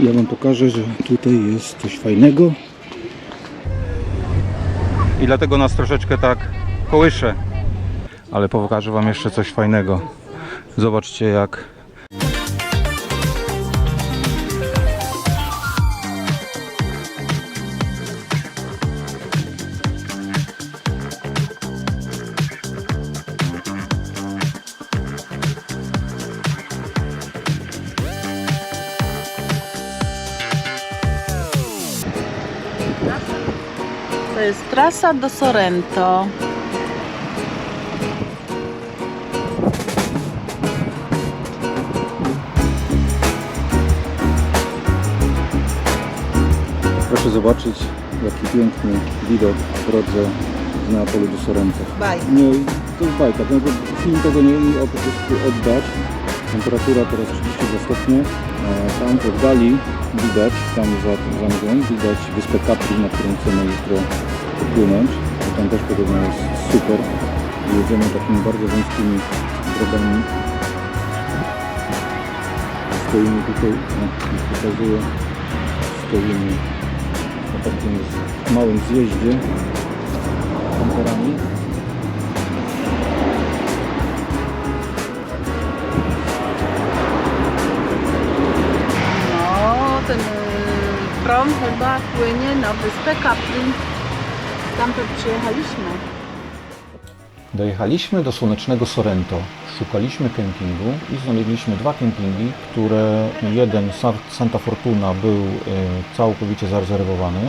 Ja Wam pokażę, że tutaj jest coś fajnego. I dlatego nas troszeczkę tak kołysze. Ale pokażę Wam jeszcze coś fajnego. Zobaczcie jak jest trasa do Sorrento. Proszę zobaczyć, jaki piękny widok w drodze z Neapolu do Sorrento. Baj. Nie, to jest bajka. No, to film tego nie umie po prostu oddać. Temperatura teraz 32 stopnie. A tam w oddali widać, tam za, za mgłą, widać wyspę Capri, na którą chcemy jutro popłynąć. Bo tam też podobno jest super. Jedziemy takimi bardzo wąskimi drogami. Stoimy tutaj, no, pokazuję, stoimy na takim małym zjeździe kamperami. No, ten y, prom chyba płynie na wyspę Capri. Stamtąd przyjechaliśmy. Dojechaliśmy do słonecznego Sorrento. Szukaliśmy kempingu i znaleźliśmy dwa kempingi, które jeden Sa- Santa Fortuna był e, całkowicie zarezerwowany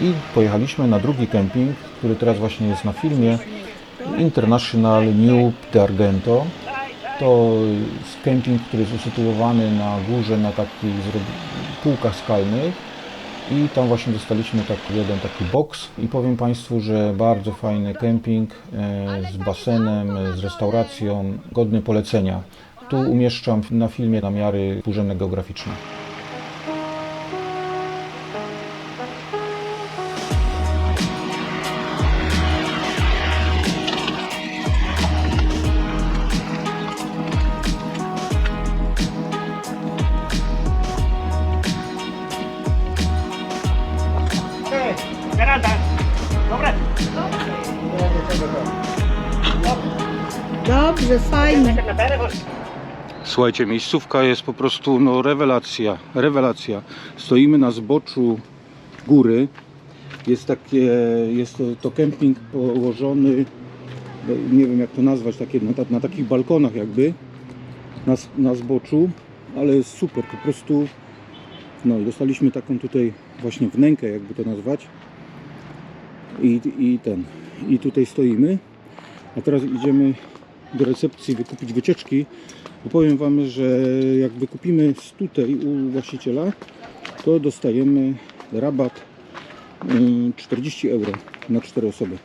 i pojechaliśmy na drugi kemping, który teraz właśnie jest na filmie International New de Argento. To jest kemping, który jest usytuowany na górze na takich półkach skalnych i tam właśnie dostaliśmy taki jeden taki box i powiem Państwu, że bardzo fajny kemping e, z basenem, z restauracją, godny polecenia. Tu umieszczam na filmie namiary współrzędne geograficzne. Słuchajcie, miejscówka jest po prostu no, rewelacja, rewelacja. Stoimy na zboczu góry. Jest takie, jest to, to kemping położony, nie wiem jak to nazwać, takie, na, na takich balkonach jakby, na, na zboczu, ale jest super, po prostu, no dostaliśmy taką tutaj właśnie wnękę, jakby to nazwać. I, i ten, i tutaj stoimy. A teraz idziemy do recepcji wykupić wycieczki. Bo powiem Wam, że jak wykupimy tutaj u właściciela, to dostajemy rabat ym, 40 euro na 4 osoby.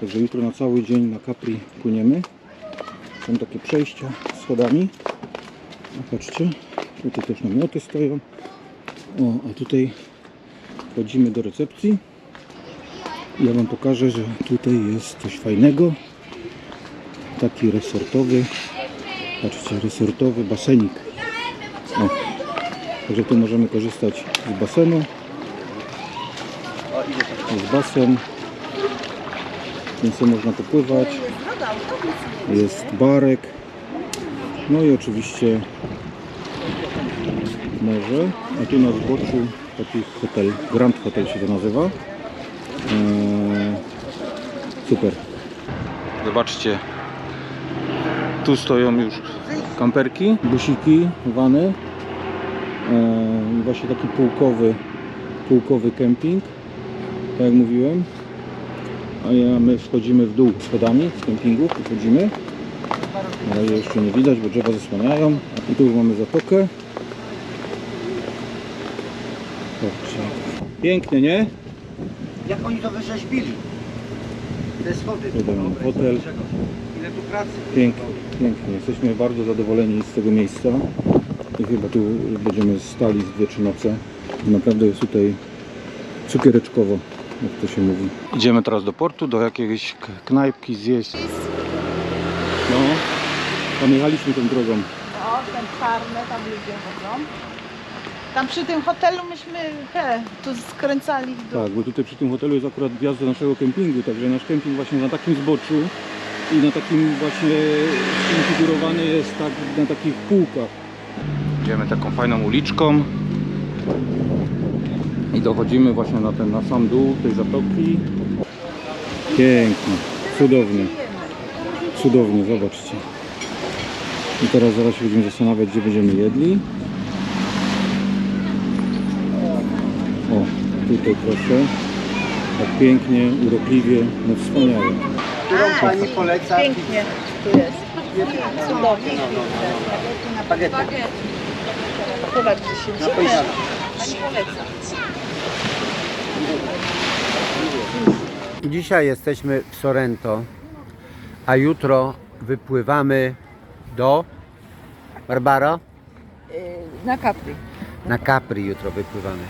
Także jutro na cały dzień na Capri płyniemy. Są takie przejścia schodami. A patrzcie, tutaj też namioty stoją. O, a tutaj wchodzimy do recepcji. Ja Wam pokażę, że tutaj jest coś fajnego. Taki resortowy Patrzcie, resortowy basenik. O. Także tu możemy korzystać z basenu. Jest basen. Więc można popływać. Jest barek. No i oczywiście morze. A tu na zboczu taki hotel, Grand Hotel się to nazywa. Eee, super. Zobaczcie, tu stoją już kamperki, busiki, wany. E, właśnie taki półkowy, półkowy kemping, tak jak mówiłem. A ja, my wchodzimy w dół schodami z kempingu, wchodzimy. Na razie jeszcze nie widać, bo drzewa zasłaniają. I tu już mamy zatokę. Pięknie, nie? Jak oni to wyrzeźbili? Te schody. Hotel. Sobie, Grzegorz, Ile tu pracy. Pięknie, pięknie. Jesteśmy bardzo zadowoleni z tego miejsca i chyba tu będziemy stali z dwie trzy noce. Naprawdę jest tutaj cukiereczkowo, jak to się mówi. Idziemy teraz do portu, do jakiejś knajpki zjeść. No, tam jechaliśmy tą drogą. O, ten czarne tam ludzie chodzą. Tam przy tym hotelu myśmy he, tu skręcali dół. Tak, bo tutaj przy tym hotelu jest akurat wjazd do naszego kempingu, także nasz kemping właśnie na takim zboczu i na takim właśnie skonfigurowany jest tak na takich półkach. Idziemy taką fajną uliczką i dochodzimy właśnie na ten na sam dół tej zatoki. Pięknie, cudownie, cudownie, zobaczcie. I teraz zaraz się będziemy zastanawiać, gdzie będziemy jedli. O, tutaj proszę. Tak pięknie, urokliwie, no wspaniale. Którą pani poleca? Pięknie tu jest. Cudownie. Bagietę. Zobaczcie No, dzieje. Dzisiaj jesteśmy w Sorrento, a jutro wypływamy do Barbaro? Na Capri. Na Capri jutro wypływamy.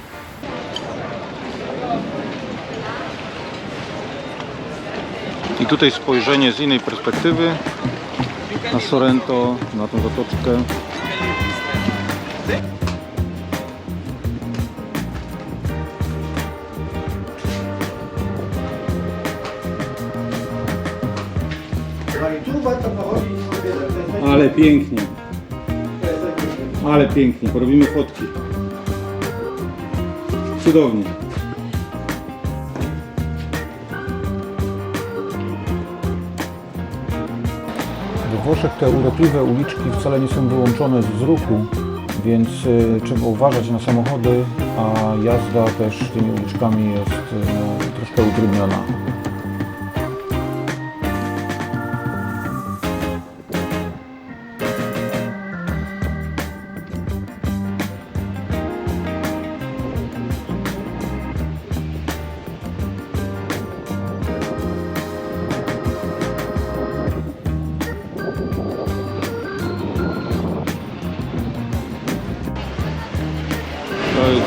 I tutaj spojrzenie z innej perspektywy na Sorrento, na tą zatoczkę. Ale pięknie. Ale pięknie. Porobimy fotki. Cudownie. Włoszech te urokliwe uliczki wcale nie są wyłączone z ruchu, więc y, trzeba uważać na samochody, a jazda też tymi uliczkami jest y, no, troszkę utrudniona.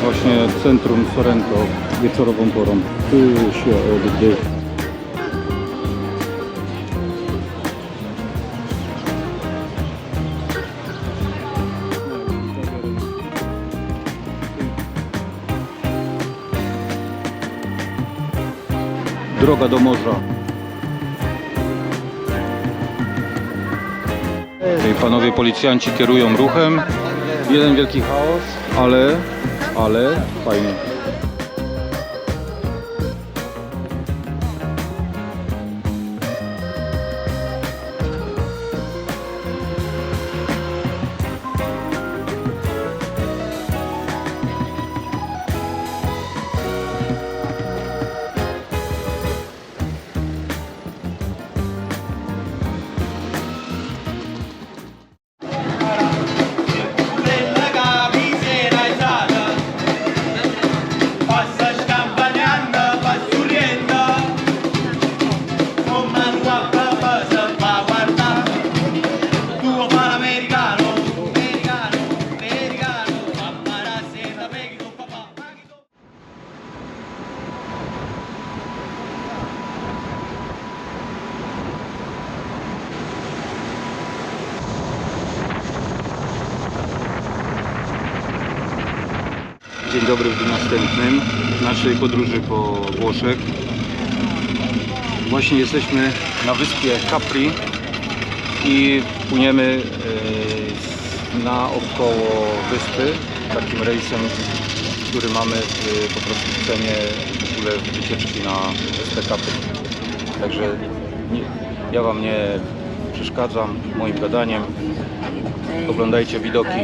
Właśnie centrum Sorrento wieczorową porą. Tu się oddycha. Droga do morza. Panowie policjanci kierują ruchem. Jeden wielki chaos, ale, ale fajnie. Podróży po Włoszech. Właśnie jesteśmy na wyspie Capri i płyniemy e, naokoło wyspy takim rejsem, który mamy w, po prostu w cenie w ogóle wycieczki na wyspę Capri. Także nie, ja Wam nie przeszkadzam moim gadaniem. Oglądajcie widoki.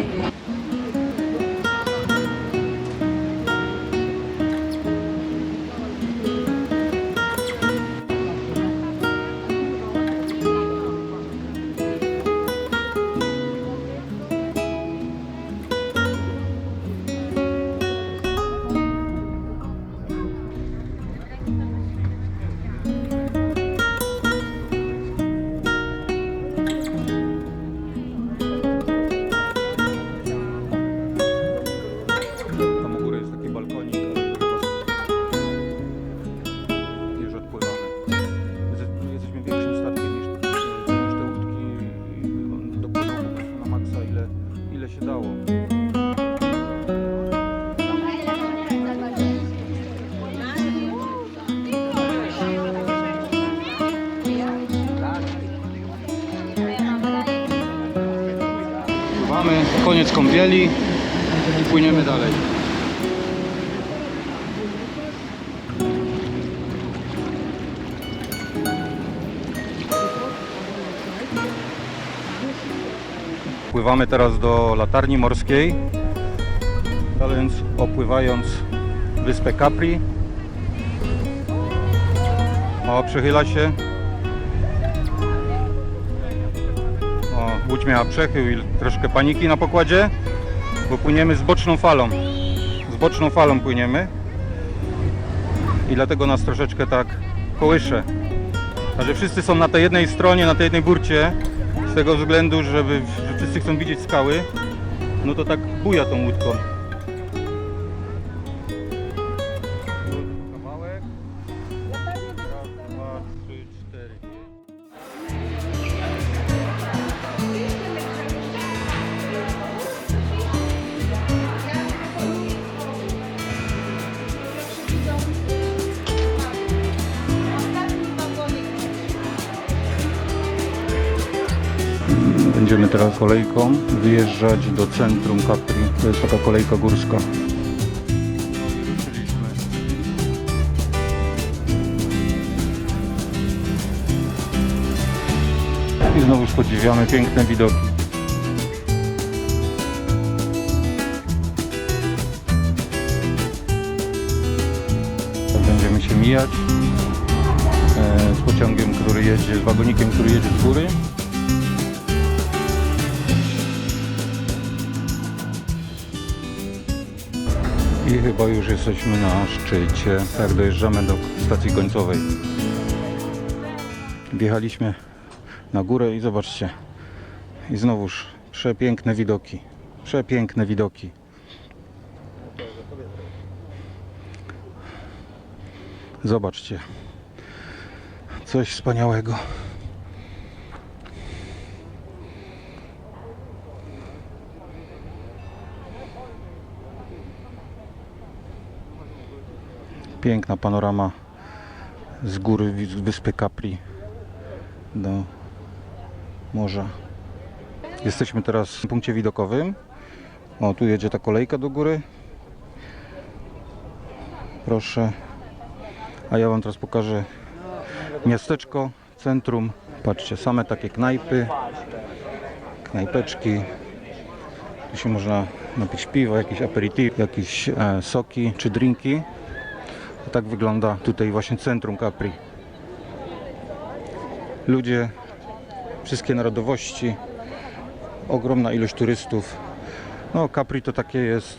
Koniec kąpieli i płyniemy dalej. Pływamy teraz do latarni morskiej, więc opływając wyspę Capri. O, przechyla się. Łódź miała przechył i troszkę paniki na pokładzie, bo płyniemy z boczną falą. Z boczną falą płyniemy. I dlatego nas troszeczkę tak kołysze. Także wszyscy są na tej jednej stronie, na tej jednej burcie. Z tego względu, żeby że wszyscy chcą widzieć skały. No to tak buja tą łódką. Teraz kolejką wyjeżdżać do centrum Capri. To jest taka kolejka górska. I znowu podziwiamy piękne widoki. Będziemy się mijać e, z pociągiem, który jedzie, z wagonikiem, który jedzie z góry. I chyba już jesteśmy na szczycie, tak dojeżdżamy do stacji końcowej. Wjechaliśmy na górę i zobaczcie. I znowuż przepiękne widoki. Przepiękne widoki. Zobaczcie. Coś wspaniałego. Piękna panorama z góry wyspy Capri do morza. Jesteśmy teraz w punkcie widokowym. O, tu jedzie ta kolejka do góry. Proszę. A ja Wam teraz pokażę miasteczko, centrum. Patrzcie, same takie knajpy, knajpeczki. Tu się można napić piwa, jakieś aperitif, jakieś e, soki czy drinki. Tak wygląda tutaj właśnie centrum Capri. Ludzie, wszystkie narodowości, ogromna ilość turystów. No Capri to takie jest,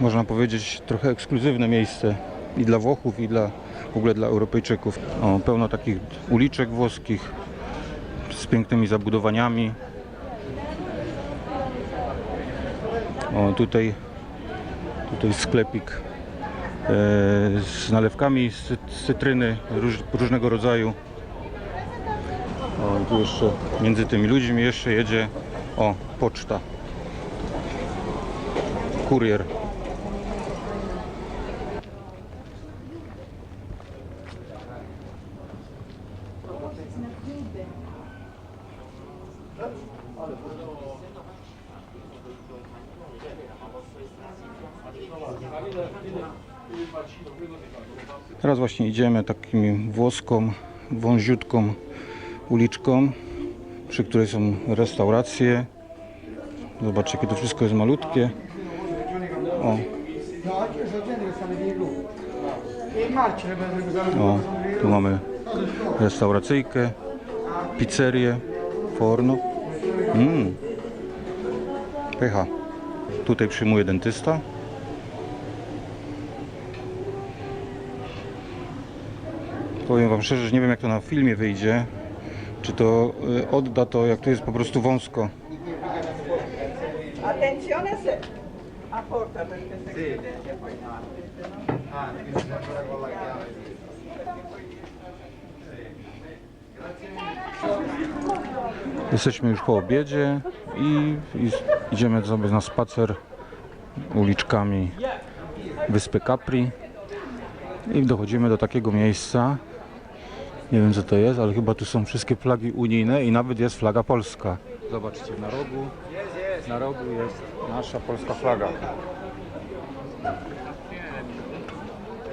można powiedzieć, trochę ekskluzywne miejsce i dla Włochów, i dla w ogóle dla Europejczyków. O, pełno takich uliczek włoskich z pięknymi zabudowaniami. O, tutaj, tutaj sklepik z nalewkami z, cy- z cytryny róż, różnego rodzaju. O, tu jeszcze między tymi ludźmi jeszcze jedzie o poczta. Kurier. Właśnie idziemy takim włoską, wąziutką uliczką, przy której są restauracje. Zobaczcie, jakie to wszystko jest malutkie. O, o tu mamy restauracyjkę, pizzerię, forno. Mm. Pycha. Tutaj przyjmuje dentysta. Powiem Wam szczerze, że nie wiem jak to na filmie wyjdzie. Czy to y, odda to, jak tu jest po prostu wąsko. Attenzione se a porta perché se chiudete poi no. Ah, quindi si lavora con la chiave. Jesteśmy już po obiedzie i, i idziemy sobie na spacer uliczkami wyspy Capri i dochodzimy do takiego miejsca. Nie wiem co to jest, ale chyba tu są wszystkie flagi unijne i nawet jest flaga polska. Zobaczcie na rogu. Na rogu jest nasza polska flaga.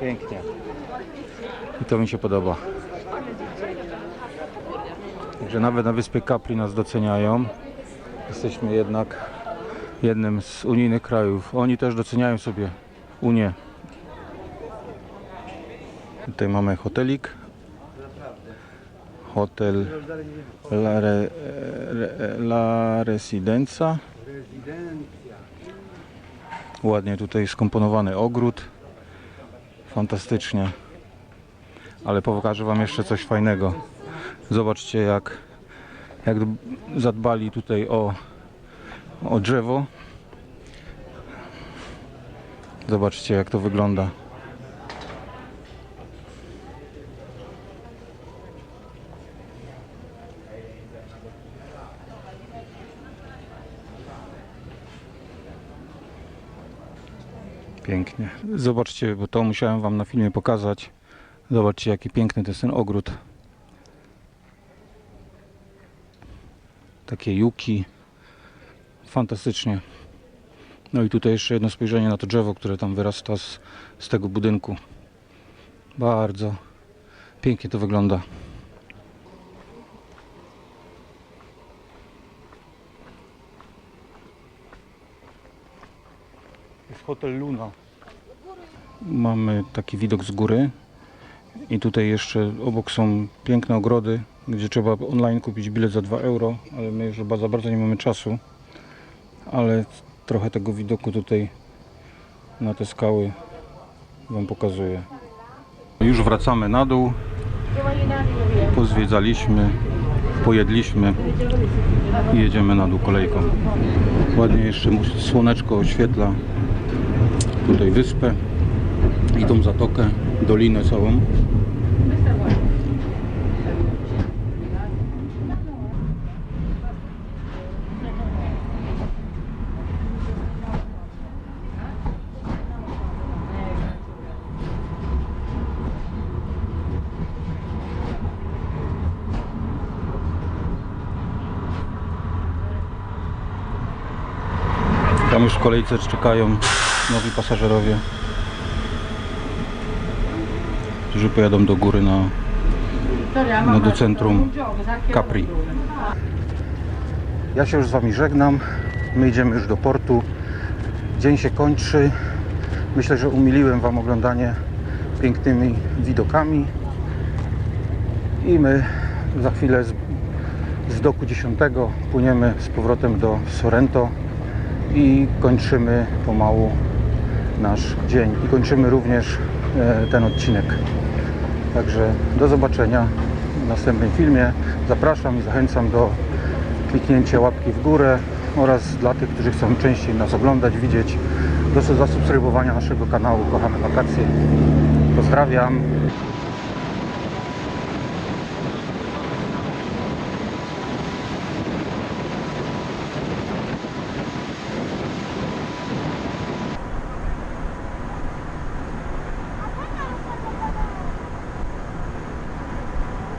Pięknie. I to mi się podoba. Także nawet na wyspie Capri nas doceniają. Jesteśmy jednak jednym z unijnych krajów. Oni też doceniają sobie Unię. Tutaj mamy hotelik. Hotel La, Re, La Residenza. Ładnie tutaj skomponowany ogród. Fantastycznie. Ale pokażę Wam jeszcze coś fajnego. Zobaczcie jak, jak zadbali tutaj o, o drzewo. Zobaczcie jak to wygląda. Pięknie. Zobaczcie, bo to musiałem Wam na filmie pokazać. Zobaczcie, jaki piękny to jest ten ogród. Takie juki. Fantastycznie. No i tutaj jeszcze jedno spojrzenie na to drzewo, które tam wyrasta z, z tego budynku. Bardzo pięknie to wygląda. Jest hotel Luna. Mamy taki widok z góry. I tutaj jeszcze obok są piękne ogrody, gdzie trzeba online kupić bilet za 2 euro, ale my już za bardzo nie mamy czasu. Ale trochę tego widoku tutaj na te skały Wam pokazuję. Już wracamy na dół. Pozwiedzaliśmy, pojedliśmy i jedziemy na dół kolejką. Ładnie jeszcze słoneczko oświetla tutaj wyspę i tą zatokę, dolinę całą. Tam już w kolejce czekają nowi pasażerowie, którzy pojadą do góry na, no, do centrum Capri. Ja się już z Wami żegnam. My idziemy już do portu. Dzień się kończy. Myślę, że umiliłem Wam oglądanie pięknymi widokami. I my za chwilę z, z doku 10 płyniemy z powrotem do Sorrento i kończymy pomału nasz dzień i kończymy również e, ten odcinek. Także do zobaczenia w następnym filmie. Zapraszam i zachęcam do kliknięcia łapki w górę oraz dla tych, którzy chcą częściej nas oglądać, widzieć, do zasubskrybowania naszego kanału Kochamy Wakacje. Pozdrawiam.